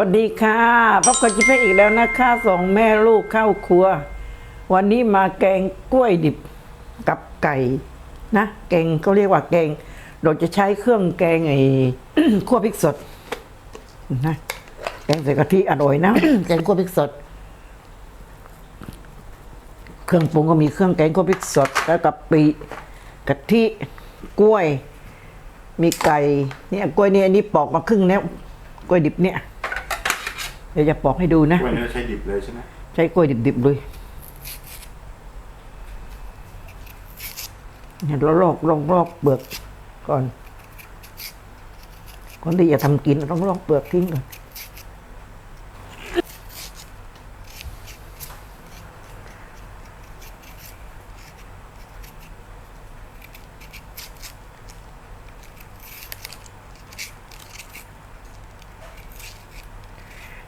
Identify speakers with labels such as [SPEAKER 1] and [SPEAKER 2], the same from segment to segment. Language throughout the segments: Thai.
[SPEAKER 1] สวัสดีค่ะพบกับจิ๊บเพอีกแล้วนะคะสองแม่ลูกเข้าครัว วันนี้มาแกงกล้วยดิบกับไก่นะแกงเขาเรียกว่าแกง เราจะใช้เครื่องแกงไอ้ขั่วพริกสดนะแกงใส่กะทิอร่อยนะแกงขั่วพริกสด เครื่องปรุงก็มีเครื่องแกงขั่วพริกสดแล้วกะปิกะทิกล้วย มีไก่เนี่ยกล้วยเนี่ยอันนี้ปอกมาครึ่งแล้วกล้วยดิบเนี่ย ดี๋ยวจะปอกให้ดูนะ
[SPEAKER 2] วันนี้เราใช้ดิบเลยใช่ไหม
[SPEAKER 1] ใช้กล้วยดิบๆเลยเนี่ยเราลอกลอกลอกเปลือกก่อนก่อนที่จะทำกินเราต้องลอกเปลือกทิ้งก่อน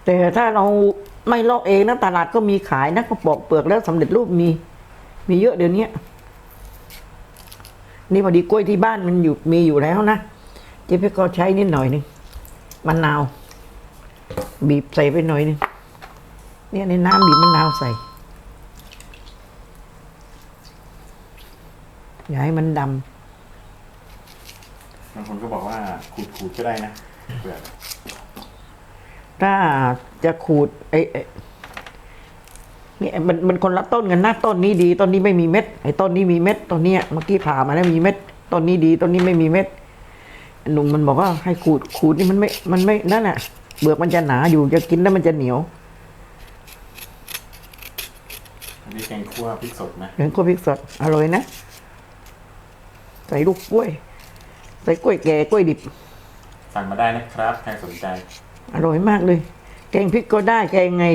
[SPEAKER 1] แต่ถ้าเราไม่ลอกเองนะตลาดก็มีขายนะก็ปอกเปลือกแล้วสำเร็จรูปมี มีเยอะเดี๋ยวนี้นี่พอดีกล้วยที่บ้านมันอยู่มีอยู่แล้วนะเจ๊เพ่ก็ใช้นิดหน่อยนึงมะนาว บีบใส่ไปหน่อยนึงเนี่ยในน้ำบีบมะนาวใส่อย่าให้มันดำ
[SPEAKER 2] บางคนก็บอกว่าขูดๆก็ได้นะเปลือก
[SPEAKER 1] ถ้าจะขูดไอ้ไอ้เนี่ยมันมันคนละต้นกันนะต้นนี้ดีต้นนี้ไม่มีเม็ดไอ้ต้นนี้มีเม็ดต้นเนี้ยเมื่อกี้ผ่ามาแล้วมีเม็ดต้นนี้ดีต้นนี้ไม่มีเม็ดหนุ่มมันบอกว่าให้ขูดขูดนี่มันไม่มันไม่นั่นแหละเบือกมันจะหนาอยู่จะกินแล้วมันจะเหนียว
[SPEAKER 2] อันนี้แกงคั่วพริกสดนะ
[SPEAKER 1] เหมือนกล้วยพริกสดอร่อยนะใส่ลูกกล้วย ใส่กล้วยแก่กล้วยดิบ
[SPEAKER 2] สั่งมาได้นะครับใครสนใจ
[SPEAKER 1] อร่อยมากเลย แกงพริกก็ได้ แกงไง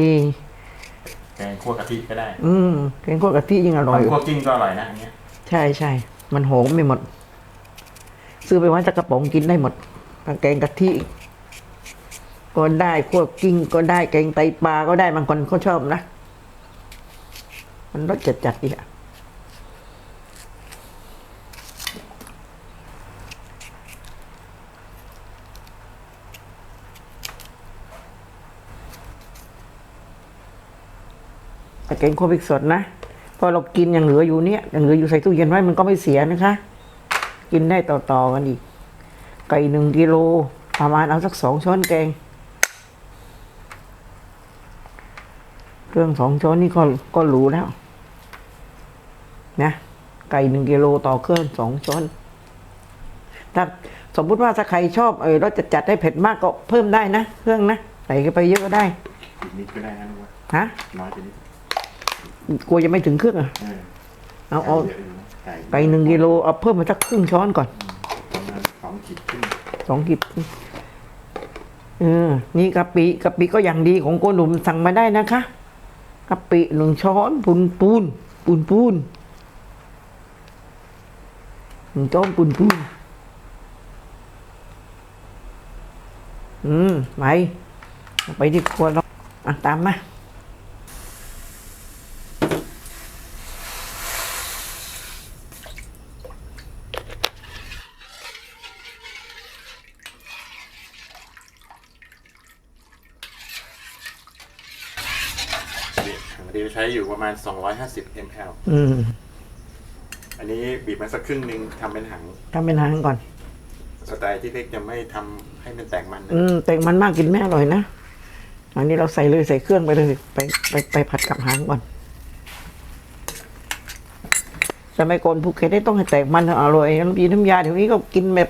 [SPEAKER 2] แกงคั่วกะทิก็ได้
[SPEAKER 1] อืมแกงคั่วกะทิยิ่งอร่อย
[SPEAKER 2] ทำคั่วกิ้งก็อร่อยนะอันเนี้ย
[SPEAKER 1] ใช่ใช่ มันหอมไม่หมด ซื้อไปไว้สักกระป๋องกินได้หมดทั้งแกงกะทิก็ได้คั่วกิ้งก็ได้แกงไตปลาก็ได้บางคนเขาชอบนะ มันรสจัดจัดๆดีอะ แต่แกงคั่วพริกสดนะพอเรากินยังเหลืออยู่เนี่ยยังเหลืออยู่ใส่ตู้เย็นไว้มันก็ไม่เสียนะคะ กินได้ต่อๆกันอีก ไก่หนึ่งกิโลประมาณเอาสักสองช้อนแกงเครื่องสองช้อนนี่ก็ก็หรูแล้วนะไก่หนึ่งกิโลต่อเครื่องสองช้อนถ้าสมมุติว่าถ้าใครชอบเออรสจัดจัดๆได้เผ็ดมากก็เพิ่มได้นะ เครื่องนะใส่เข้าไปเยอะก็ได้
[SPEAKER 2] อีกนิดก็ได้นะนุ้ย
[SPEAKER 1] ฮะ
[SPEAKER 2] น้อยไปนิด
[SPEAKER 1] กลัวจะไม่ถึงเครื่องอะ
[SPEAKER 2] เออ
[SPEAKER 1] เอาเอา
[SPEAKER 2] ไก่เยอะอยู่นะไก่
[SPEAKER 1] ไก่หนึ่งกิโลเอาเพิ่มมาสักครึ่งช้อนก่อน
[SPEAKER 2] ประมาณสองขีดขึ้น
[SPEAKER 1] สองกิบเออ นี่กะปิกะปิก็อย่างดีของโกหนุ่มสั่งมาได้นะคะกะปิหนึ่งช้อนปูนปูนปูนปูนหนึ่งช้อนปูนปูนอืมไปไปที่ครัวเราอะตามมา
[SPEAKER 2] อันนี้ใช้อยู่ประมาณ 250 ml
[SPEAKER 1] อืม
[SPEAKER 2] อันนี้บีบมาสักครึ่งหนึ่งทำเป็นหัง
[SPEAKER 1] ทำเป็นหางก่อน
[SPEAKER 2] สไตล์ที่เล็กจะไม่ทำให้มันแตกมันนะ
[SPEAKER 1] อืมแต่งมันมากกินไม่อร่อยนะอันนี้เราใส่เลยใส่เครื่องไปเลยไปไปไปผัดกับหางก่อนสมัยก่อนภูเก็ตได้ต้องให้แตกมันถึงอร่อยน้ำยีน้ำยาเดี๋ยวนี้ก็กินแบบ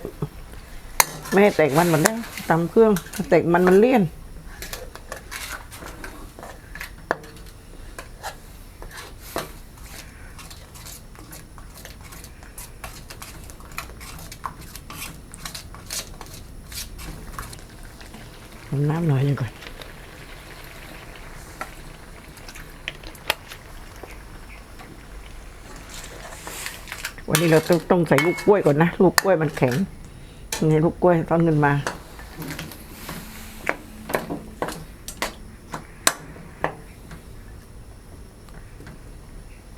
[SPEAKER 1] ไม่ให้แตกมันหมดแล้วตำเครื่องถ้าแตกมันมันเลี่ยน น้ำหน่อยหนึงก่อนวันนี้เราต้องต้องใส่ลูกกล้วยก่อนนะ ลูกกล้วยมันแข็งนี่ลูกกล้วยต้อนขึ้นมา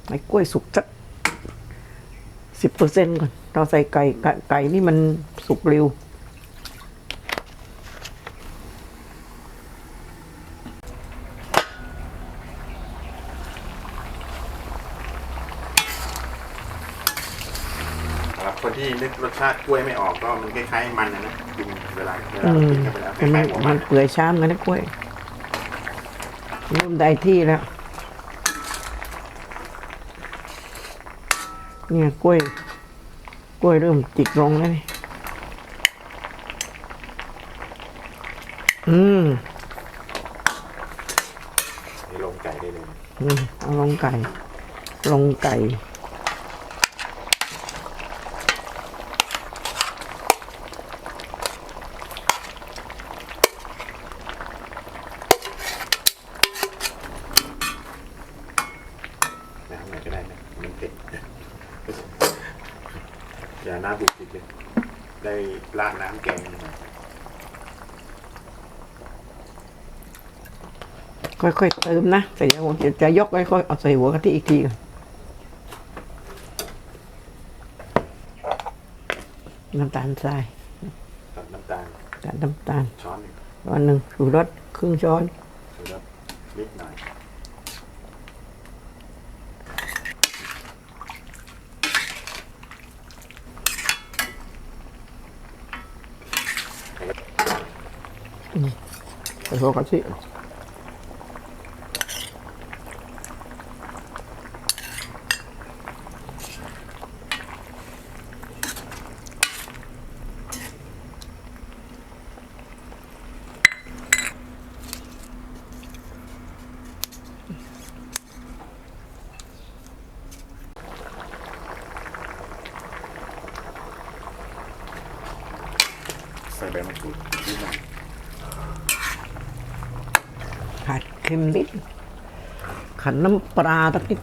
[SPEAKER 1] ไอ้กล้วยสุกสักสิบเปอร์เซ็นก่อน เราใส่ไก่ไก่ไก่นี่มันสุกเร็ว
[SPEAKER 2] รับคนที่นึกรสชาติกล้วยไม่ออกก็มันคล้ายๆมันนะนะกินเวลาเวลา
[SPEAKER 1] อืม
[SPEAKER 2] กินเข้าไปแล้วค
[SPEAKER 1] เห็นไหม
[SPEAKER 2] ล้ายๆหัวมั
[SPEAKER 1] มันนเปื่อยช้ำกันนะกล้วยเริ่มได้ที่แล้ว เนี่ยกล้วย กล้วยเริ่มจิกลงแล้วนี่อืม
[SPEAKER 2] นี่ลงไก่ได้เลย
[SPEAKER 1] อืมเอาลงไก่ ลงไก่
[SPEAKER 2] น้ำไหนก็ได้นะมันเผ็ดอย่าหน้าบุกจิกเลย ได้ราดน้ำแกงมา
[SPEAKER 1] ค่อยๆเติมนะแต่เดี๋ยวผมจะจะยกค่อยๆเอาใส่หัวกะทิอีกทีก่อนน้ำตาลทราย
[SPEAKER 2] กับน้ำตาล
[SPEAKER 1] กับน้ำตาล
[SPEAKER 2] ช้อนหนึ่ง
[SPEAKER 1] วันหนึ่งสูรสครึ่งช้อน
[SPEAKER 2] ชูรสนิดหน่อย
[SPEAKER 1] ใส่หัวกะทิ
[SPEAKER 2] ใส่ใบมะกรูดนิดหน่อย
[SPEAKER 1] ผัดเค็มนิด ขันน้ำปลาตักนิด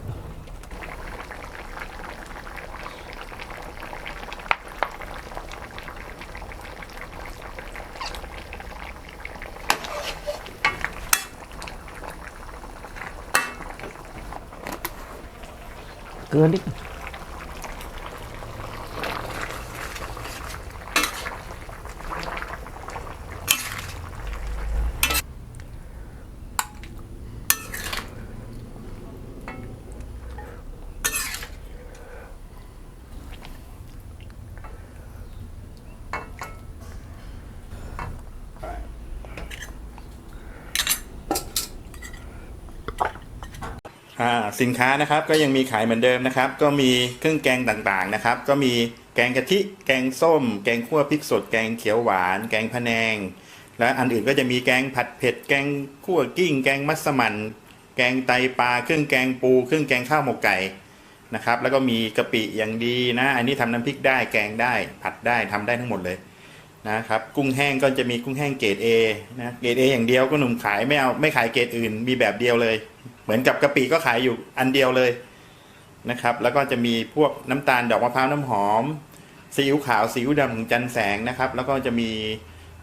[SPEAKER 1] เกลือนิด
[SPEAKER 2] สินค้านะครับก็ยังมีขายเหมือนเดิมนะครับ ก็มีเครื่องแกงต่างๆนะครับ ก็มีแกงกะทิ แกงส้ม แกงคั่วพริกสด แกงเขียวหวาน แกงพะแนง และอันอื่นก็จะมีแกงผัดเผ็ด แกงคั่วกิ้ง แกงมัสมั่น แกงไตปลา เครื่องแกงปู เครื่องแกงข้าวหมกไก่นะครับ แล้วก็มีกะปิอย่างดีนะ อันนี้ทำน้ำพริกได้ แกงได้ ผัดได้ทำได้ทั้งหมดเลยนะครับ กุ้งแห้งก็จะมีกุ้งแห้งเกรด A นะ เกรด A อย่างเดียวก็หนุ่มขายไม่เอาไม่ขายเกรดอื่น มีแบบเดียวเลย เหมือนกับกะปิก็ขายอยู่อันเดียวเลยนะครับ แล้วก็จะมีพวกน้ำตาลดอกมะพร้าวน้ำหอมซีอิ๊วขาวซีอิ๊วดำของจันแสงนะครับ แล้วก็จะมี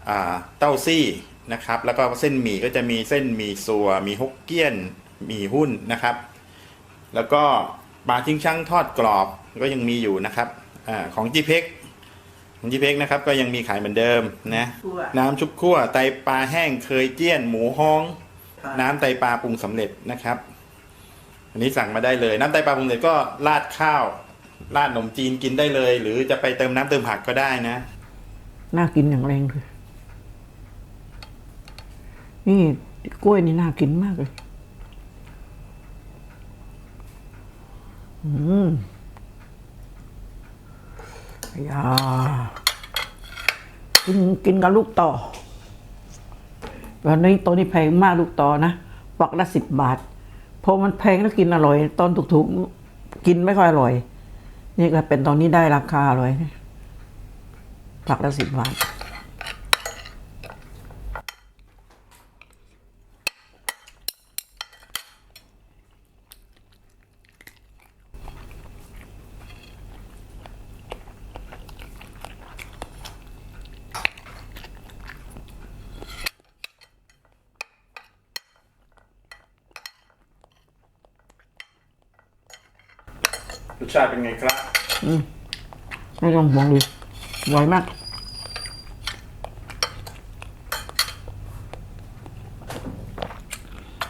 [SPEAKER 2] อ่าเต้าซี่นะครับ แล้วก็เส้นหมี่ก็จะมีเส้นหมี่สัวมีฮกเกี้ยนหมี่หุ้นนะครับ แล้วก็ปลาชิงช่างทอดกรอบก็ยังมีอยู่นะครับอาของจีเพ็กของจีเพ็กนะครับก็ยังมีขายเหมือนเดิมนะน้ำชุบคั่วไตปลาแห้งเคยเจี้ยน หมูฮ้อง น้ำไตปลาปรุงสำเร็จนะครับ อันนี้สั่งมาได้เลย น้ำไตปลาปรุงสำเร็จก็ราดข้าวราดขนมจีนกินได้เลย หรือจะไปเติมน้ำเติมผักก็ได้นะ
[SPEAKER 1] น่ากินอย่างแรงเลย นี่กล้วยนี่น่ากินมากเลย อืมอย่ากินกินกับลูกต่อ ตอนนี้ตัวนี้แพงมากลูกต่อนะฝักละสิบบาทพอมันแพงแล้วกินอร่อย ตอนถูกๆกินไม่ค่อยอร่อย นี่ก็เป็นตอนนี้ได้ราคาอร่อยนะฝักละสิบบาท
[SPEAKER 2] ชาติเป็นไงครับ อืม
[SPEAKER 1] ไม่ต้องห่วงเลยไวมาก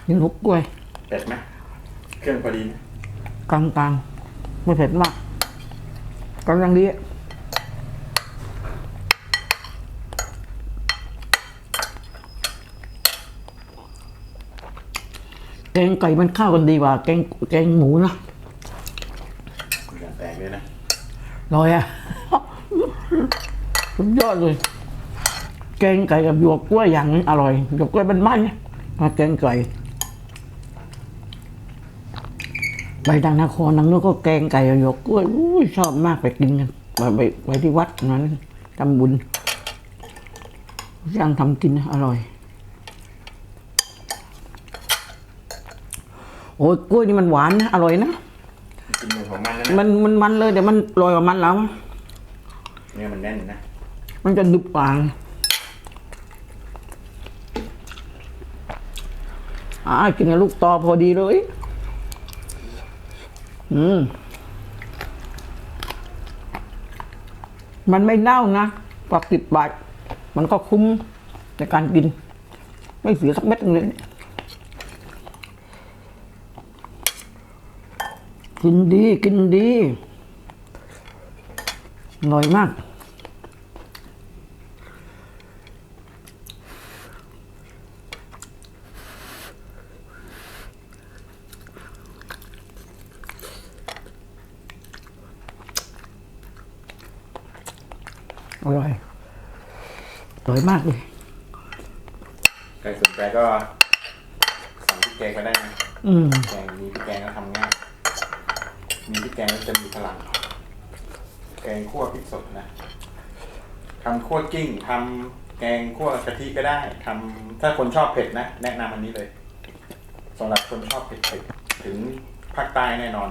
[SPEAKER 1] นี่ลุกกล้วย
[SPEAKER 2] เผ็ดไหมเครื่องพอดีนะ
[SPEAKER 1] กลางๆไม่เผ็ดมากกำลังดีแกงไก่มันเข้ากันดีกว่าแกงแกงหมูนะ ร่อยอะสุดยอดเลย แกงไก่กับหยวกกล้วยอย่างนี้อร่อยหยวกกล้วยมันมันมาแกงไก่ไปดังนครนังนู้นก็แกงไก่กับหยวกกล้วยอุ้ยชอบมากไปกินกันไปไปไปที่วัดนั้นทำบุญย่างทำกินอร่อย โอ้ยกล้วยนี่มันหวานนะ อร่อยนะ
[SPEAKER 2] ของมันนะ
[SPEAKER 1] มันมันมันเลยเดี๋ยวมันลอยกว่ามันแล้ว
[SPEAKER 2] เนี่ยมันแน่นนะ
[SPEAKER 1] มันจะดึบกว่าอ่ากินกับลูกตอพอดีเลย อืม มันไม่เน่านะกว่าติดบาท มันก็คุ้มในการกิน ไม่เสียสักเม็ดหนึ่งเลย กินดีกินดีอร่อยมาก อร่อย อร่อยมากเลย
[SPEAKER 2] ใครสนใจก็สั่งพริกแกงก็ได้นะ
[SPEAKER 1] อืม
[SPEAKER 2] แกงมีพริกแกงก็ทำง่าย มีพริกแกงแล้วจะมีพลัง แกงคั่วพริกสดนะทำคั่วกิ้งทำแกงคั่วกะทิก็ได้ทำถ้าคนชอบเผ็ดนะแนะนำอันนี้เลยสำหรับคนชอบเผ็ดเผ็ดถึงภาคใต้แน่นอน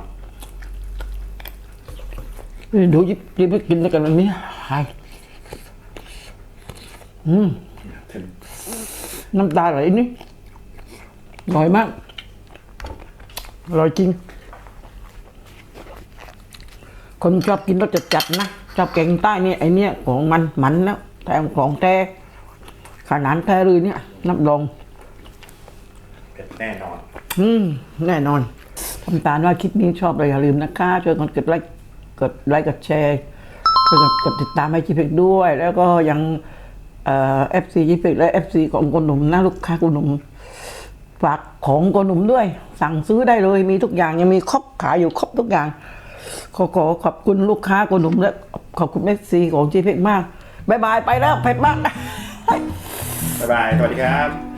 [SPEAKER 1] ดูยิบยิบไปกินแล้วกันวันนี้หายอืม
[SPEAKER 2] ถึง
[SPEAKER 1] น้ำตาไหลนี่อร่อยมากอร่อยจริง คนชอบกินรสจัดๆนะชอบแกงใต้เนี่ยไอเนี่ยของมันมันแล้วแต่ของแท้ขนาดแท้เลยเนี่ยนับรอง
[SPEAKER 2] เผ็ดแน่นอน
[SPEAKER 1] อืมแน่นอนทำตามว่าคลิปนี้ชอบเลยอย่าลืมนะคะช่วยกันกดไลค์กดไลค์กดแชร์ช่วยกันกดติดตามให้จีเพกด้วย แล้วก็ยังเอ่อฟซีจีเพกและเอฟซีของกนหนุ่มนะลูกค้ากนหนุ่มฝากของกนหนุ่มด้วย สั่งซื้อได้เลยมีทุกอย่างยังมีครบขายอยู่ครบทุกอย่าง ขอขอขอบคุณลูกค้ากนหนุ่มและขอบคุณแม็กซีของจีเพ็กมากบายบายไปแล้วเพ็ดมาก
[SPEAKER 2] บ๊ายบาย สวัสดีครับ